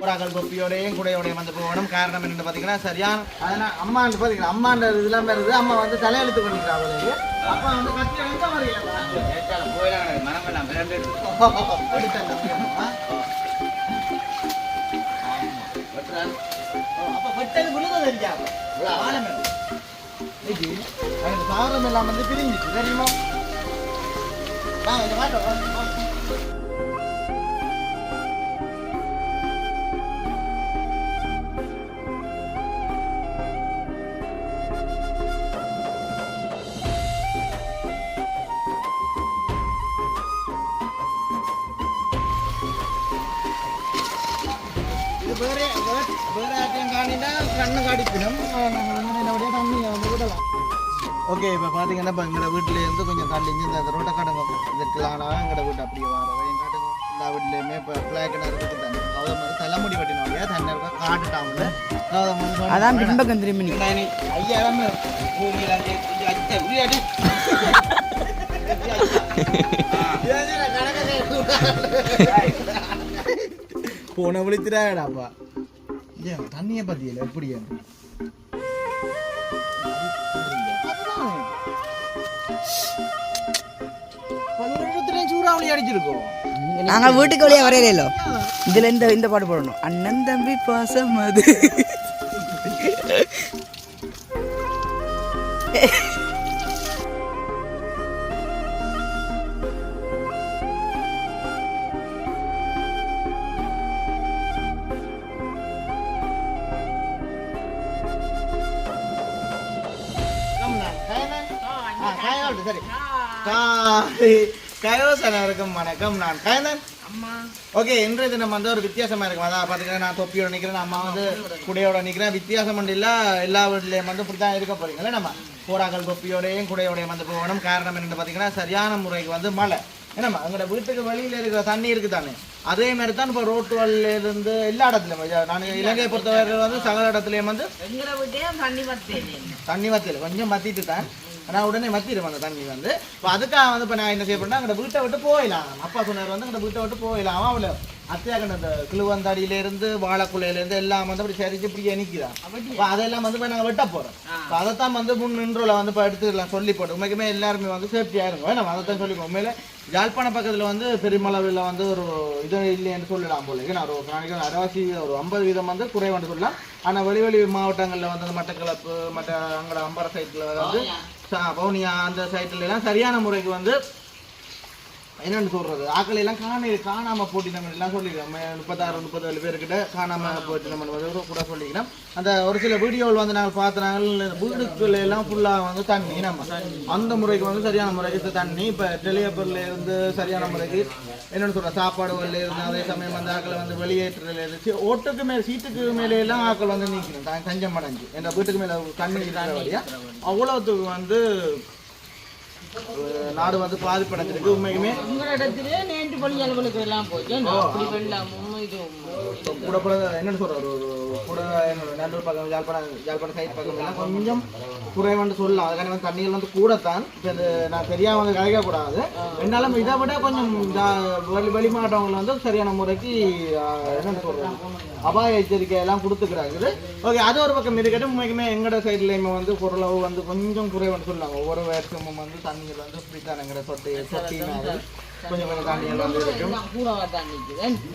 புறாக்கள் தொப்பியோடையும் கூடையோடையும் வந்து போகணும். காரணம் என்னென்னு பார்த்தீங்கன்னா சரியான அதனால் அம்மான்னு பார்த்தீங்கன்னா அம்மான்ற இதெல்லாம் வருது அம்மா வந்து தலையெழுத்து பண்ணிக்கிறாங்க அப்பா வந்து கத்தி எங்கே வரீங்க மனமெல்லாம் விரண்டு வெட்டது விழுந்தது ஆழம் எனக்கு சாரம் எல்லாம் வந்து பிரிஞ்சிச்சு தெரியுமா வாங்க இந்த மாட்டோம் கண்ணு வந்து நல்லபடியாக தண்ணியை வந்து விடலாம் ஓகே இப்போ பார்த்தீங்கன்னா இப்போ எங்களோட வீட்டிலேருந்து கொஞ்சம் தள்ளி இந்த ரோட்டை காட்டுங்க இதுக்கெல்லாம் எங்களோட வீட்டு அப்படியே வர என் காட்டுங்க எல்லா வீட்லேயுமே இப்போ பிளாக் இருக்குது தண்ணி அதாவது மாதிரி தலைமுடி வெட்டினோடைய தண்ணி இருக்க காட்டுட்டாங்க அதாவது அதான் பின்பக்கம் திரும்பி நிக்கும். ஐயாயிரம் பூமியில் அஞ்சு உரியாடி போன விழித்திராடாப்பா ஏன் தண்ணியை பத்தியல எப்படி சூறாவளி அடிச்சிருக்கோம். நாங்க வீட்டுக்கு வெளியே வரையிலோ இதுல இந்த இந்த பாட்டு போடணும். அண்ணன் தம்பி பாசம் அது. கயோசனருக்கும் வணக்கம் நான் கயந்தன். ஓகே இன்றைய தினம் வந்து ஒரு வித்தியாசமா இருக்கும். அதான் பாத்தீங்கன்னா நான் தொப்பியோட நிக்கிறேன் அம்மா வந்து குடையோட நிக்கிறேன். வித்தியாசம் இல்ல. எல்லா வீட்லயும் வந்து இப்படிதான் இருக்க போறீங்களே நம்ம? போராக்கள் தொப்பியோடையும் குடையோடையும் வந்து போகணும். காரணம் என்னன்னு பாத்தீங்கன்னா சரியான முறைக்கு வந்து மழை. என்னம்மா எங்களோட வீட்டுக்கு வெளியில இருக்கிற தண்ணி இருக்கு தானே அதே மாதிரி தான் இப்போ ரோட்டு வழியில இருந்து எல்லா இடத்துலயும். நான் இலங்கையை பொறுத்தவரை வந்து சகல இடத்துலயும் வந்து தண்ணி வத்தில கொஞ்சம் வத்திட்டு தான். ஆனால் உடனே வத்திடும் அந்த தண்ணி வந்து இப்போ அதுக்காக வந்து இப்போ நான் என்ன செய்ய அங்கே வீட்டை விட்டு போயிடலாம். அப்பா சொன்னார் வந்து அங்கே வீட்டை விட்டு போயிடலாம். அவன் அவளை அத்தியாக்கண்ட அந்த கிழுவந்தாடியிலேருந்து வாழைக்குள்ளையிலேருந்து எல்லாம் வந்து அப்படி சரிச்சு இப்படி நிற்கிறான் இப்போ அதெல்லாம் வந்து இப்போ நாங்கள் வெட்ட போகிறோம் இப்போ அதைத்தான் வந்து முன் நின்றுல வந்து இப்போ எடுத்துக்கலாம் சொல்லி போட்டு. உண்மைக்குமே எல்லாருமே வந்து சேஃப்டியாக இருக்கும் நம்ம அதைத்தான் சொல்லி உண்மையில யாழ்ப்பாண பக்கத்தில் வந்து பெருமளவில் வந்து ஒரு இது இல்லைன்னு சொல்லலாம் போல. ஏன்னா ஒரு நாளைக்கு அரைவாசி ஒரு ஐம்பது வீதம் வந்து குறைவான்னு சொல்லலாம். ஆனால் வெளி வெளி மாவட்டங்களில் வந்து மட்டக்களப்பு மற்ற அங்கட அம்பர சைட்டில் வந்து பவுனியா அந்த சைட்ல எல்லாம் சரியான முறைக்கு வந்து என்னன்னு சொல்றது? ஆக்களை எல்லாம் காண காணாம போட்டி நம்ம எல்லாம் சொல்லிக்கிறோம் முப்பத்தாறு முப்பத்தேழு பேர்கிட்ட காணாம போட்டி நம்ம கூட சொல்லிக்கிறோம் அந்த ஒரு சில வீடியோவில் வந்து நாங்கள் பார்த்தனால நாங்கள் வீடுக்குள்ள எல்லாம் ஃபுல்லா வந்து தண்ணி. நம்ம அந்த முறைக்கு வந்து சரியான முறைக்கு தண்ணி. இப்ப டெலியப்பர்ல இருந்து சரியான முறைக்கு என்னன்னு சொல்ற சாப்பாடுகள்ல இருந்து அதே சமயம் வந்து ஆக்களை வந்து வெளியேற்றுறதுல இருந்து ஓட்டுக்கு மேல சீட்டுக்கு மேலே எல்லாம் ஆக்கள் வந்து நீக்கணும் தஞ்சம் அடைஞ்சு. என்ற வீட்டுக்கு மேல தண்ணி இருக்கிற வழியா. அவ்வளோத்துக்கு வந்து நாடு வந்து பாதிப்படைஞ்சிருக்கு உண்மைக்குமே. உங்களோட இடத்துல நேற்று பள்ளி அலுவலுக்கு எல்லாம் போச்சு. அப்படி வெள்ளமும் கூட கூட என்னன்னு சொல்றாரு? கூட என்னோட பக்கம் யாழ்ப்பாணம் யாழ்ப்பாணம் சைட் பக்கம் எல்லாம் கொஞ்சம் குறைவான்னு சொல்லலாம். அதுக்கான வந்து தண்ணிகள் வந்து கூடத்தான். இப்போ இது நான் தெரியாம வந்து கலைக்க கூடாது. என்னாலும் இதை விட கொஞ்சம் வழி வெளி வெளி வந்து சரியான முறைக்கு என்னன்னு சொல்றது? அபாய எச்சரிக்கை எல்லாம் கொடுத்துக்கிறாங்க ஓகே அது ஒரு பக்கம் இருக்கட்டும். உண்மைக்குமே எங்களோட சைட்லேயுமே வந்து பொருளவு வந்து கொஞ்சம் குறைவான்னு சொல்லலாம். ஒவ்வொரு வருஷமும் வந்து தண்ணிகள் வந்து இப்படித்தான் எங்களோட சொட்டி சொட்டினால கொஞ்சம் கொஞ்சம் தண்ணிகள் வந்து இருக்கும்.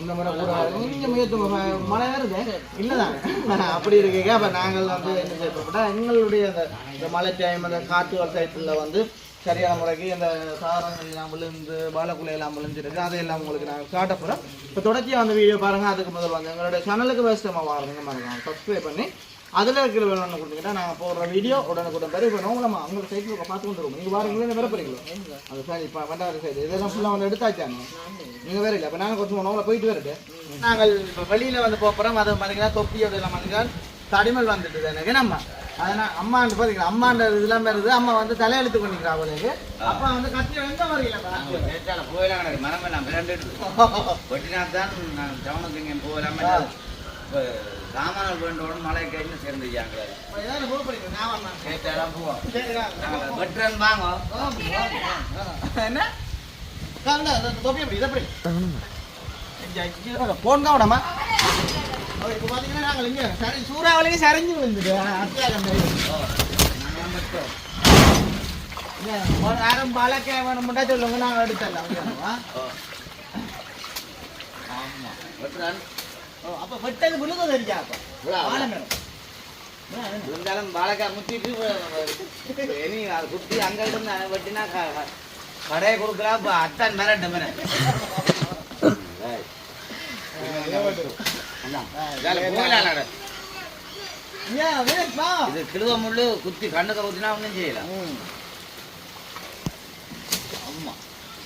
இந்த முறை கூட கொஞ்சம் முயற்சி மழை வருது. இல்லைதானே. அப்படி இருக்கீங்க. அப்போ நாங்கள் வந்து என்ன செய்யப்பட்டா எங்களுடைய அந்த இந்த மழை டைம் அந்த காற்று சைட்டில் வந்து சரியான முறைக்கு அந்த சாரங்கள் எல்லாம் விழுந்து வாழைக்குலை எல்லாம் விழுந்துருக்கு. அதையெல்லாம் உங்களுக்கு நாங்கள் காட்ட போகிறோம் இப்போ தொடர்ச்சியாக வந்து வீடியோ பாருங்கள் அதுக்கு முதல் வந்து எங்களுடைய சேனலுக்கு வேஸ்டமாக வாருங்க பாருங்க சப்ஸ்கிரைப் பண்ணி அதில் இருக்கிற வேணும்னு கொடுத்தீங்கன்னா நாங்கள் போடுற வீடியோ உடனுக்குடன் பேர் இப்போ நோங்களமா அவங்களோட சைட்டில் பார்த்து கொண்டு இருக்கும். நீங்கள் பாருங்களே இந்த வரப்போறீங்களோ அது சரி இப்போ வண்டாவது சைடு. இதெல்லாம் ஃபுல்லாக வந்து எடுத்தாச்சாங்க நீங்க வேற இல்லை. அப்போ நாங்கள் கொஞ்சம் நோங்கள போயிட்டு வரட்டு. நாங்கள் இப்போ வெளியில் வந்து போகிறோம் அது பார்த்தீங்கன்னா தொப்பியோட எல்லாம் பார்த்தீங்கன்னா தடிமல் வந்துட்டு எனக்கு நம்ம? அதனால் அம்மாண்டு பார்த்தீங்கன்னா அம்மாண்ட இதெல்லாம் வருது அம்மா வந்து தலையெழுத்து பண்ணிக்கிறா அவளுக்கு அப்பா வந்து கத்தி எந்த வரையில போயிடலாம். மனமெல்லாம் விரண்டு வெட்டினா தான் நான் டவுனுக்கு இங்கே போகலாமே இப்போ சாமான்கள் வேண்டோட மழை கேட்டு போறீங்க ஞாபகம் கேட்டாலாம் போவோம். வெட்டுறேன் வாங்க. என்ன? போன் தான் விடாமா நாங்கள் இங்க சரி சூறாவளிக்கு சரிஞ்சு விழுந்துட்டு அத்தியா கண்டது ஒரு நேரம் பழக்க வேணும்னா சொல்லுங்க நாங்கள் எடுத்துடலாம். ஓகேவா? அப்ப வெட்டது விழுக தெரியா அப்ப விழா, விழா. வாழை மரம். இருந்தாலும் வாழைக்காய் முத்திட்டு இனி அது குத்தி அங்க இருந்து வெட்டினா கடையை கொடுக்கலாம் இப்போ அத்தான் மிரட்டு மிரட்டு. இது கிழுவ முள்ளு குத்தி கண்ணுக்கு குத்தினா ஒன்றும் செய்யலாம் ம். ஆமா நான் வாழை உண்மையில என்ன சொல்றது இங்க வெட்டியக்குள்ள ஏன்னா பயம். பெரிய குழியோ. ஆனா இன்னும் கொஞ்சம் முத்தம்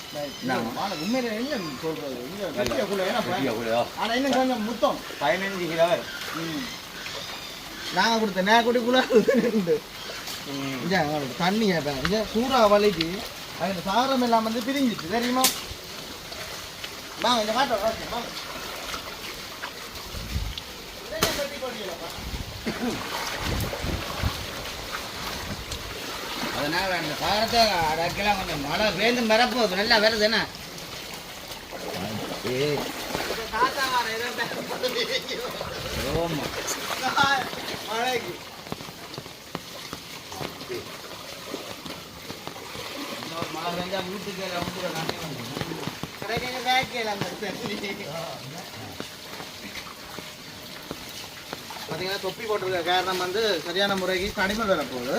பதினஞ்சு கிலோ. வரும் நாங்க கொடுத்த இங்க உங்களுக்கு தண்ணி கேட்பேன் இங்க சூறாவளிக்கு அந்த சாரம் எல்லாம் வந்து பிரிஞ்சிச்சு. தெரியுமா? வாங்க இந்த வாங்க. கட்டி போட்டீங்களாப்பா? அதனால அந்த சாரத்தை அடக்கலாம் கொஞ்சம் மழை பேருந்து மிரப்போகுது நல்லா வருது என்ன? மழை பெஞ்சா வீட்டுக்கு அந்த தண்ணி பார்த்தீங்கன்னா தொப்பி போட்டிருக்க காரணம் வந்து சரியான முறைக்கு கனிமல் வரப்போகுது.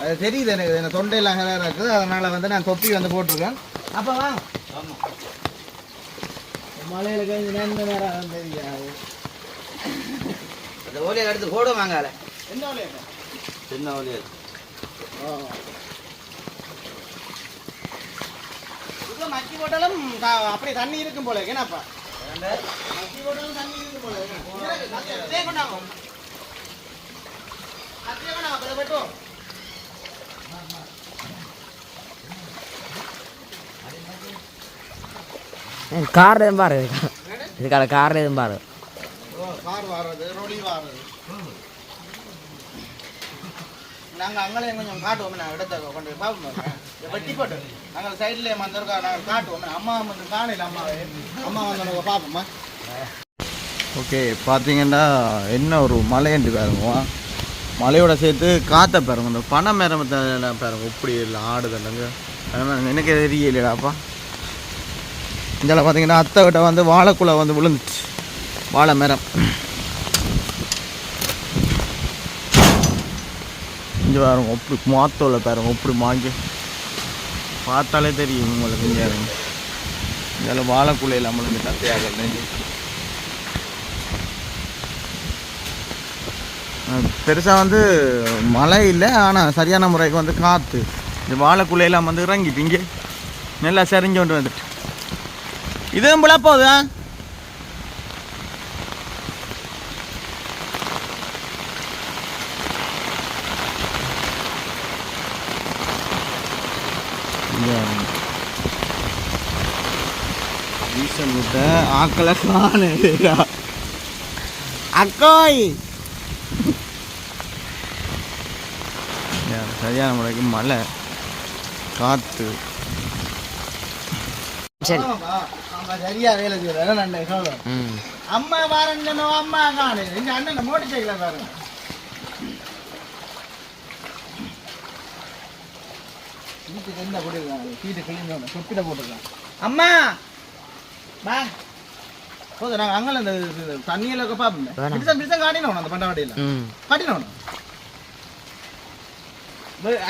அது தெரியுது எனக்கு எனக்கு தொண்டையில் அங்கே இருக்குது. அதனால் வந்து நான் தொப்பி வந்து போட்டிருக்கேன். அப்போ வா. ஆமா மலையில் கழிஞ்சு நேர்ந்த நேரம் தெரியாது அந்த ஓலையை எடுத்து போடுவாங்க அதில் என்ன விளையாட்டு சின்ன ஓலையை? மக்கி போட்டாலும் அப்படியே தண்ணி இருக்கும் போல என்னப்பா? மக்கி போட்டாலும் தண்ணி இருக்கும் போல கொண்டாங்க. கத்தியே கொண்டாங்க அப்போ கார் எதுவும் பாரு. இதுக்கால கார் எதுவும் பாரு. ஓ, கார் வாடுறது ரொலி வாடுறது நாங்கள் அங்கே கொஞ்சம் காட்டுவோம் நான் இடத்த கொண்டு போய் பார்ப்போம். பாருங்க. இதை வெட்டி போட்டு. நாங்கள் சைடில் வந்திருக்கா நாங்கள் காட்டுவோம். அம்மா வந்து காணையில் அம்மாவை. அம்மா வந்து பார்ப்போம்மா ஓகே பார்த்தீங்கன்னா என்ன ஒரு மலைன்னு பாருங்க. மலையோட சேர்த்து காற்றை பாருங்க. இந்த பனை மரத்தெல்லாம் பாருங்க. இப்படி இல்லை ஆடுதல்லங்க எனக்கு தெரியலடாப்பா இதில் பார்த்தீங்கன்னா அத்தை கிட்ட வந்து வாழைக்குலை வந்து விழுந்துச்சு. வாழை மரம். இங்கே பாருங்க அப்படி மாத்தோல பாருங்க அப்படி மாங்கி பார்த்தாலே தெரியும் உங்களுக்கு இங்கே இதில் வாழைக்குலையில் நம்மளுக்கு கத்தையாக பெருசாக வந்து மழை இல்லை ஆனால் சரியான முறைக்கு வந்து காற்று இந்த வாழைக்குலையெல்லாம் வந்து இறங்கிட்டு இங்கே நல்லா சரிஞ்சு கொண்டு வந்துட்டு. இதுவும் போல போகுதா? ஈசன் விட்ட ஆக்களை காணா அக்காய்! சரியான முறைக்கு மழை. காற்று சரி. சரியா வேலை சொல்றேன் ம். அம்மா வரணும் அம்மா காணு. எங்க அண்ணன் மோட்டர் சைக்கிள பாருங்க வீட்டுக்கு என்ன போட்டுருக்காங்க. சொப்பிட அம்மா! பா போதும் நாங்கள் அங்கே இந்த இது தண்ணியில் பார்ப்போம் வேணாம். பிடிச்சம் பிடிச்சம் காட்டினோம் அந்த பண்டாவட்டியில் காட்டினோம்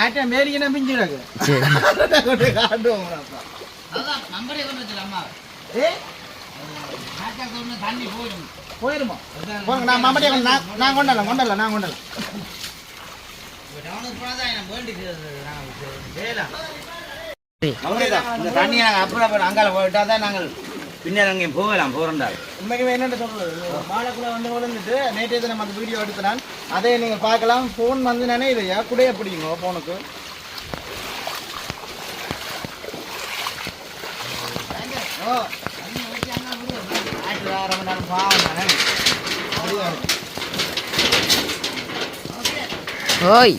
ஆட்டா மேரிக்கனா பிஞ்சு கிடக்கு காட்டுவோம். அதான் நம்பரே கொண்டு ஏ தண்ணி போயிடும் போயிருமா? போங்க நான் மம்பட்டியை கொண்டு நான் நான் கொண்டல கொண்டல நான் நாங்கள் சரி. இந்த தண்ணியை நாங்கள் அப்புறம் அங்கால போயிட்டா தான் நாங்கள் பின்னர் அங்கேயும் போகலாம் போகிறோண்டால் உண்மைக்குமே என்னென்னு சொல்றது மாலைக்குள்ள வந்து விழுந்துட்டு நேற்று நம்ம அந்த வீடியோ எடுத்தேன். அதை நீங்க பார்க்கலாம். ஃபோன் வந்து நினைலையா குடைய பிடிங்க ஃபோனுக்கு ஓ ஆயிரத்தி ஆயிரம் நேரம் பாவம் தானே அப்படியா? ஓய்.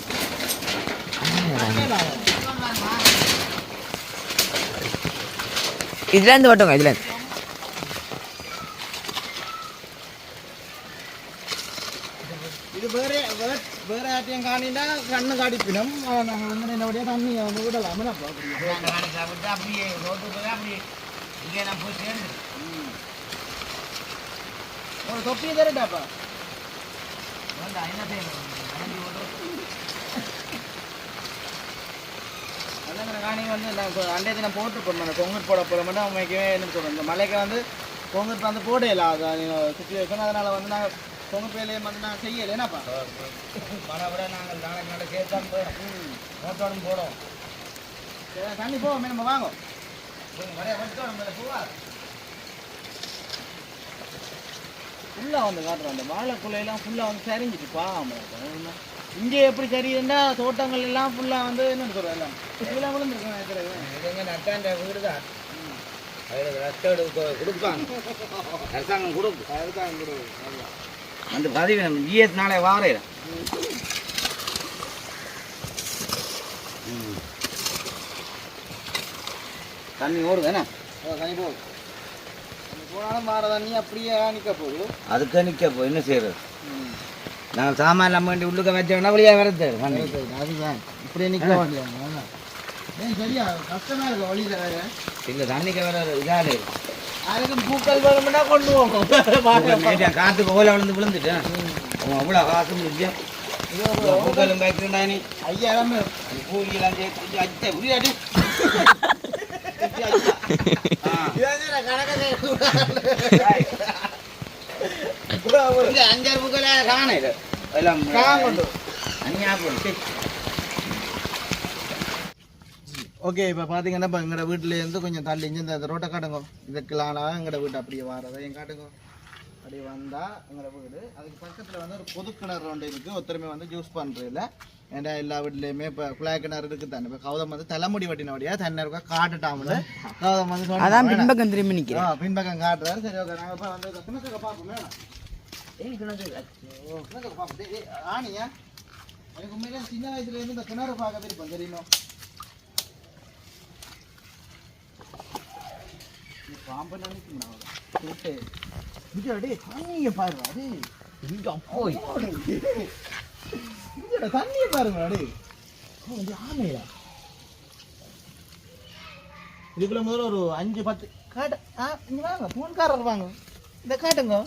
இதுலேருந்து ஓட்டுங்க இதுலேருந்து. இது வேற வேற வேற ஆட்டியம் காணினா கண்ணு காடிப்பினம் நாங்கள் வந்து என்னுடைய தண்ணி வந்து விடலாம். அப்படியே ரோட்டு போய் அப்படியே இங்கே நான் போய் சேர்ந்து. ஒரு தொப்பியை தரட்டாப்பா. வேண்டாம் என்ன செய்யணும்? காணி வந்து நான் அண்டே தினம் போட்டுருப்போம் அந்த கொங்கட் போட போகிற மட்டும் அவங்களுக்கே என்ன சொல்கிறோம் இந்த மலைக்கு வந்து கொங்கட் வந்து போடையில அது சுச்சுவேஷன் அதனால் வந்து நாங்கள் கொங்கட் வேலையை வந்து நான் செய்யலை. என்னப்பா? பணம் விட நாங்கள் நாளைக்கு நாளைக்கு சேர்த்தான் போயிடும். மோட்டோடும் சரி, தண்ணி போவோமே. நம்ம வாங்க ஃபுல்லாக வந்து காட்டுறோம் அந்த வாழைக்குள்ளையெல்லாம் ஃபுல்லாக வந்து சரிஞ்சிட்டு பாவம் இங்கே எப்படி சரியுதுன்னா தோட்டங்கள் எல்லாம் ஃபுல்லாக வந்து என்ன சொல்கிறோம் எல்லாம். இதெல்லாம் விழுந்துருக்கோம் இதுங்க நட்டாண்ட வீடு தான் அரசாங்கம் கொடுக்கும் அதுதான் கொடுக்கும் அந்த பதிவு நாளை வாரேன். தண்ணி ஓடுது என்ன? தண்ணி போகுது. போனாலும் மாற தண்ணி அப்படியே நிற்க போகுது. அதுக்கு நிற்க போ என்ன செய்யறது நாங்கள் சாமான் எல்லாம் வேண்டி உள்ளுக்க வச்சோம்னா வழியாக வரது அதுதான். இப்படியே நிற்க வேண்டியது ஏன் சரியா? கஷ்டமா இருக்கும் வழியில் வேறு. இல்லை தண்ணிக்கு வர இதாலே அதுக்கு பூக்கள் வேணும்னா கொண்டு போவோம் நேற்று காற்றுக்கு ஓலை விழுந்து விழுந்துட்டேன். அவ்வளோ காசு முடிஞ்சேன் பூக்களும் பேக்கிறா நீ ஐயாயிரம். கூலியெல்லாம் சேர்த்து அச்சா புரியாடி அஞ்சாறு பூக்கள் காண எல்லாம் காங்கொண்டு. ஓகே இப்போ பார்த்தீங்கன்னா இப்போ எங்களோட வீட்டிலேருந்து கொஞ்சம் தள்ளி இந்த ரோட்டை காட்டுங்க. இதுக்கெல்லாம் எங்களோட வீட்டு அப்படியே வாரதை என் காட்டுங்க. அப்படியே வந்தால் எங்களோட வீடு. அதுக்கு பக்கத்தில் வந்து ஒரு பொது கிணறு ஒன்று இருக்குது ஒருத்தருமே வந்து ஜூஸ் பண்ணுறதில்ல ஏன்னா எல்லா வீட்லேயுமே இப்போ குழாய் கிணறு இருக்குது தானே இப்போ கௌதம் வந்து தலைமுடி வட்டினபடியாக தண்ணி இருக்கா காட்டுட்டாமல் கௌதம் வந்து. அதான் பின்பக்கம் திரும்பி நிக்கிறேன். பின்பக்கம் காட்டுறாரு. சரி ஓகே இப்போ வந்து கிணத்துக்கு பார்ப்போமே ஓ கிணத்துக்கு டேய், ஆணியா? எனக்கு உண்மையிலே சின்ன வயசுலேருந்து இந்த கிணறு பார்க்க விருப்பம் தெரியுமா? பாம்பு நினைக்கிறேன் அடே தண்ணியை பாருங்க அடே இங்க போய். இங்க தண்ணியை பாருங்க அடே. ஆமையா? இதுக்குள்ள முதல்ல ஒரு அஞ்சு பத்து காட்டு ஆ இங்க வாங்க போன்காரர் வாங்க. இந்த காட்டுங்க.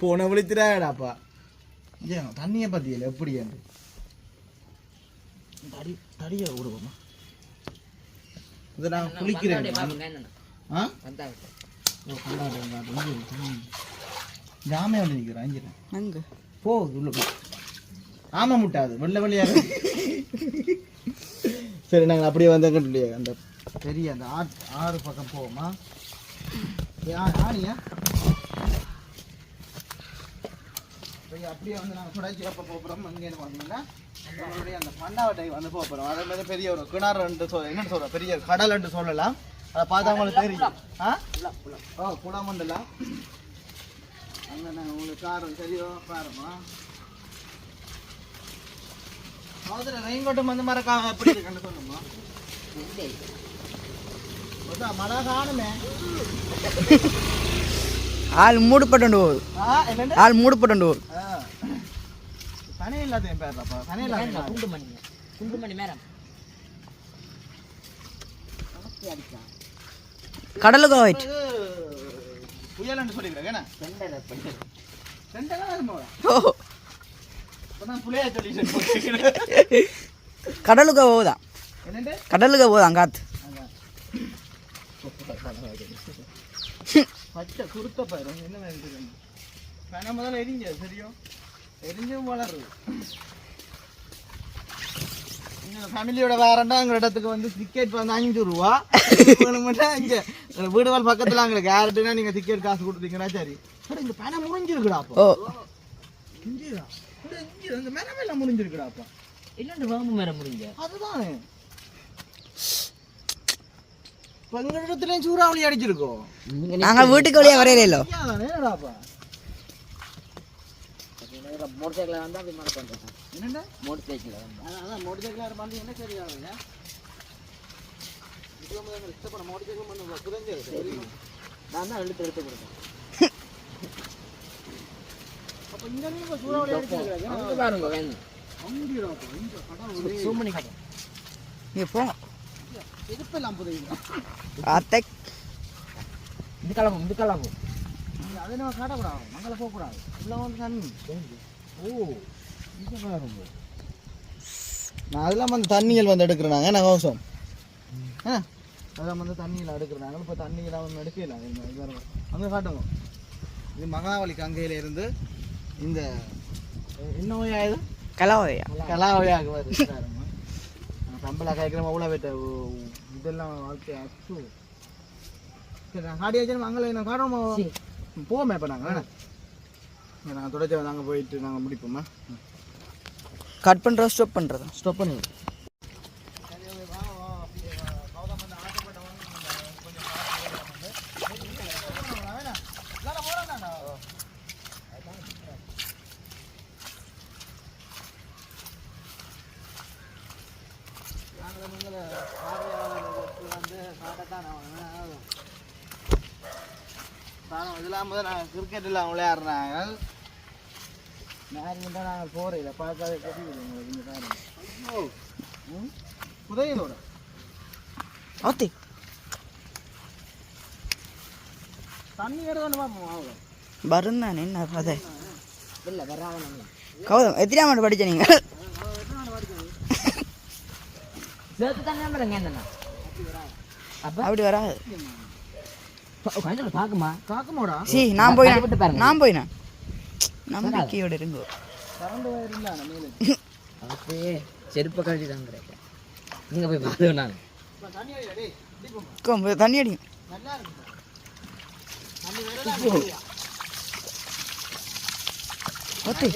போன விழித்திராடாப்பா ஏன் தண்ணியை பத்தியில எப்படி தடி தடியை விடுவோமா? இதை நான் குளிக்கிறேன். ஆ? ஆமை வந்து நிற்கிறேன் அஞ்சிரேன் அங்க. போகுது உள்ள போ. ஆமை முட்டாது வெள்ளை வெள்ளையாக சரி நாங்கள் அப்படியே வந்து அந்த பெரிய அந்த ஆறு ஆறு பக்கம் போவோமா? யா- ஆணியா? சரி, அப்படியே வந்து நாங்கள் சுடாச்சி அப்போ போகிறோம் அங்கேன்னு பார்த்தீங்கன்னா நம்மளுடைய அந்த மண்ணாவட்டை வந்து போகிறோம் அதே மாதிரி பெரிய ஒரு கிணறு ரெண்டு சொல் என்னன்னு சொல்கிறோம் பெரிய கடல் என்று சொல்லலாம். அதை பார்த்தா உங்களுக்கு தெரியும். ஆ? ஓ குளம் உண்டுலாம் அங்கே நான் உங்களுக்கு காரம் சரியோ பாருமா சோதர ரெயின்கோட்டும் வந்து மறக்காம எப்படி இருக்குன்னு சொல்லுமா மழை காணுமே. ஆள் மூடுப்பட்டு போகுது ஆள் மூடுப்பட்டு போகுது. தனி இல்லாத என் பேர்லப்பா தனி இல்லாத குண்டுமணி குண்டுமணி மேடம். கடலுக்கு போயிட்டு. புயல்னு சொல்லிக்கிறேன் என்ன? ரெண்டு நாள் ஓ. இப்போ நான் புளியா சொல்லிட்டு கடலுக்கு போகுதான் என்னண்டு கடலுக்கு போகுதான் காத்து பச்சை குருத்த பாரு என்ன பணம் முதல்ல எரிஞ்சது சரியும் எரிஞ்சும் வளருது. ஃபேமிலியோட வேறண்டா எங்கள் இடத்துக்கு வந்து டிக்கெட் வந்து அஞ்சு ரூபா. மட்டும் வீடு வால் பக்கத்தில் எங்களுக்கு யார்ட்டுனா நீங்கள் டிக்கெட் காசு கொடுத்தீங்கன்னா சரி. அட, இந்த பணம் முடிஞ்சிருக்குடா அப்போ. ஓ. இஞ்சிரா இஞ்சி இந்த மரம் எல்லாம் முடிஞ்சிருக்குடா அப்போ. இல்லைன்னு வேம்பு மேடம் முடிஞ்ச அதுதானே. இப்போ எங்கள் இடத்துலையும் சூறாவளி அடிச்சிருக்கோம் நாங்கள் வீட்டுக்கு வெளியே வரையிலோ என்னடாப்பா மோட்டர் சைக்கிள் வந்தால் அப்படி மாதிரி பண்ணுறேன் என்னடா மோட்டர் சைக்கிள் வந்தா. அதான் மோட்டர் சைக்கிள் பண்ணி என்ன சரியாகுங்க இஷ்டப்பட மோட்டர் சைக்கிள் பண்ண புரிஞ்சது நான் தான் எடுத்து எடுத்து கொடுத்தேன் அங்க பாருங்க வேணும் zoom பண்ணி காட்டு நீ இது கிளம்பும் இது கிளம்பும் அதை நம்ம காட்டக்கூடாது மங்கள போகக்கூடாது உள்ள வந்து தண்ணி ஓ இங்க நான் அதெல்லாம் வந்து தண்ணிகள் வந்து எடுக்கிறேனாங்க நான் அவசரம் அதெல்லாம் வந்து தண்ணியில் எடுக்கிறேன் இப்போ தண்ணியெல்லாம் வந்து எடுக்கல. அங்கே காட்டுங்க. இது மகாவலி கங்கையில இருந்து இந்த என்ன நோயா இது? கலாவையா. கலாவையாக வருது சம்பளம் கேட்குறோம் அவ்வளோ வெட்ட இதெல்லாம் வாழ்க்கை அச்சு. சரி நான் காடி வச்சு அங்கே நான் காட்டணும் போவோமே இப்போ நாங்கள் நாங்கள் தொடர்ச்சி நாங்கள் போயிட்டு நாங்கள் முடிப்போமா? கட் பண்ணுறதா ஸ்டாப் பண்ணுறதா ஸ்டாப் பண்ணி இதெல்லாம் முதல்ல நாங்கள் கிரிக்கெட் எல்லாம் விளையாடுறாங்க நேரம் தான் நாங்கள் போகிறோம் பார்க்காத தெரியுது உங்களுக்கு இந்த பாருங்க. உதயதோட அத்தி தண்ணி எடுத்து பார்ப்போம் அவ்வளோ வருந்தானே என்ன கதை இல்லை வராமல் கௌதம் எத்தனாம் ஆண்டு படிச்ச நீங்க? சேர்த்து தான் நம்புறேங்க என்னண்ணா அப்படி வராது. கொஞ்சம் பாக்குமா காக்கமோடா சி நான் போய் கஷ்டப்பட்டு பாருங்க. நான் போயினா நம்பிக்கையோட இருங்கோ. அப்படியே செருப்பை கழட்டி தான் கிடைக்கும் நீங்க போய் பார்த்து நான் தண்ணி போய் அடி. நல்லா இருக்கு தண்ணி வேற அத்தி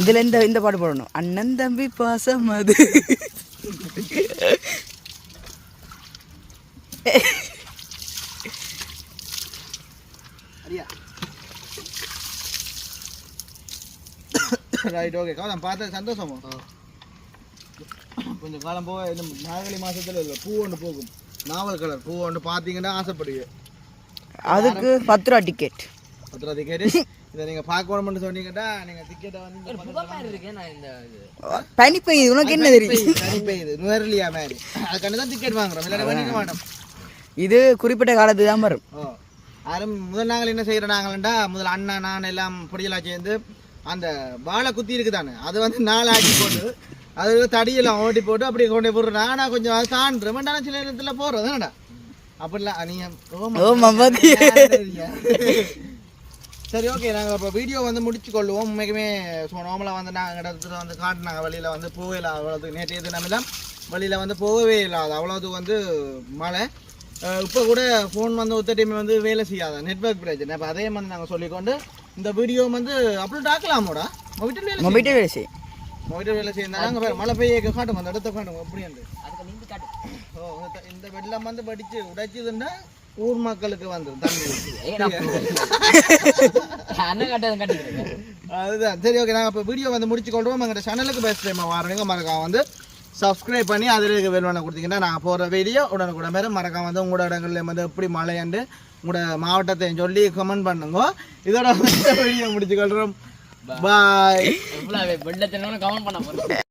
இதுல இந்த இந்த பாட்டு போடணும். அண்ணன் தம்பி பாசம் அது. ரைட் ஓகே காலம் பார்த்து சந்தோஷமா? கொஞ்சம் காலம் போக இந்த நாகலி மாசத்துல இல்லை பூ ஒன்று போகும் நாவல் கலர் பூ ஒன்று பார்த்தீங்கன்னா ஆசைப்படுவீங்க அதுக்கு பத்து ரூபா டிக்கெட் பத்து ரூபா டிக்கெட்டு இதை நீங்கள் பார்க்கணும்னு சொன்னீங்கன்னா நீங்கள் டிக்கெட்டை வந்து இந்த பனி பெய்யுது உனக்கு என்ன தெரியும்? தனி பெய்யுது நுவரலியா மாதிரி அதுக்காண்டி தான் டிக்கெட் வாங்குறோம். இல்லாட்டி பண்ணிக்க மாட்டோம். இது குறிப்பிட்ட காலத்துக்கு தான் வரும். ஓ. யாரும் முதல் நாங்கள் என்ன செய்கிறோம் நாங்கள்டா? முதல் அண்ணா நான் எல்லாம் பொடியெல்லாம் சேர்ந்து அந்த வாழை குத்தி இருக்குதானே? அது வந்து நாளாக்கி போட்டு அது தடியெல்லாம் ஓட்டி போட்டு அப்படி கொண்டு போடுறோம். ஆனால் கொஞ்சம் தாண்டுறோம் வேண்டாம் சில நேரத்தில் போடுறது தானடா அப்படிலாம் நீங்கள் ஓ மமதி சரி ஓகே நாங்கள் இப்போ வீடியோ வந்து முடிச்சு கொள்ளுவோம் உண்மைக்குமே ஸோ நார்மலாக வந்து நாங்கள் இடத்துல வந்து காட்டினாங்க வழியில் வந்து போகவே இல்லை. அவ்வளோது நேற்றைய தினமெல்லாம் வழியில் வந்து போகவே இல்லை. அது அவ்வளோது வந்து மழை. இப்போ கூட ஃபோன் வந்து ஒத்த டைம் வந்து வேலை செய்யாத நெட்வொர்க் பிரச்சனை. இப்போ அதே மாதிரி நாங்கள் சொல்லிக்கொண்டு இந்த வீடியோ வந்து அப்லோட் ஆக்கலாமோடா? மொபைல் வேலை வீட்டை வேலை செய் மொபைல் வேலை செய்யணும் நாங்கள் வேறு மழை பெய்ய காட்டும் அந்த இடத்த காட்டும் அப்படின்ட்டு அதுக்கு நீந்து காட்டு. ஓ இந்த- இந்த வெள்ளம் வந்து படித்து உடைச்சதுன்னா ஊர் மக்களுக்கு வந்து தண்ணி ஏய் நான் அண்ணன் காட்டு காட்டிக்கிறேன் அதுதான். சரி ஓகே நாங்கள் இப்போ வீடியோ வந்து முடிச்சு கொள்வோம் எங்கள் சேனலுக்கு பெஸ்ட் டைம் வரணுங்க மறக்காம வந்து சப்ஸ்கிரைப் பண்ணி அதில் இருக்க வேணும்னு கொடுத்தீங்கன்னா நாங்கள் போகிற வீடியோ உடனுக்குட மேலே மறக்காம வந்து உங்களோட இடங்கள்ல வந்து எப்படி மழையாண்டு உங்களோட மாவட்டத்தை சொல்லி கமெண்ட் பண்ணுங்க. இதோட வீடியோ முடிச்சு கொள்கிறோம் பாய் வெள்ளத்தினாலும் கமெண்ட் பண்ண போகிறேன்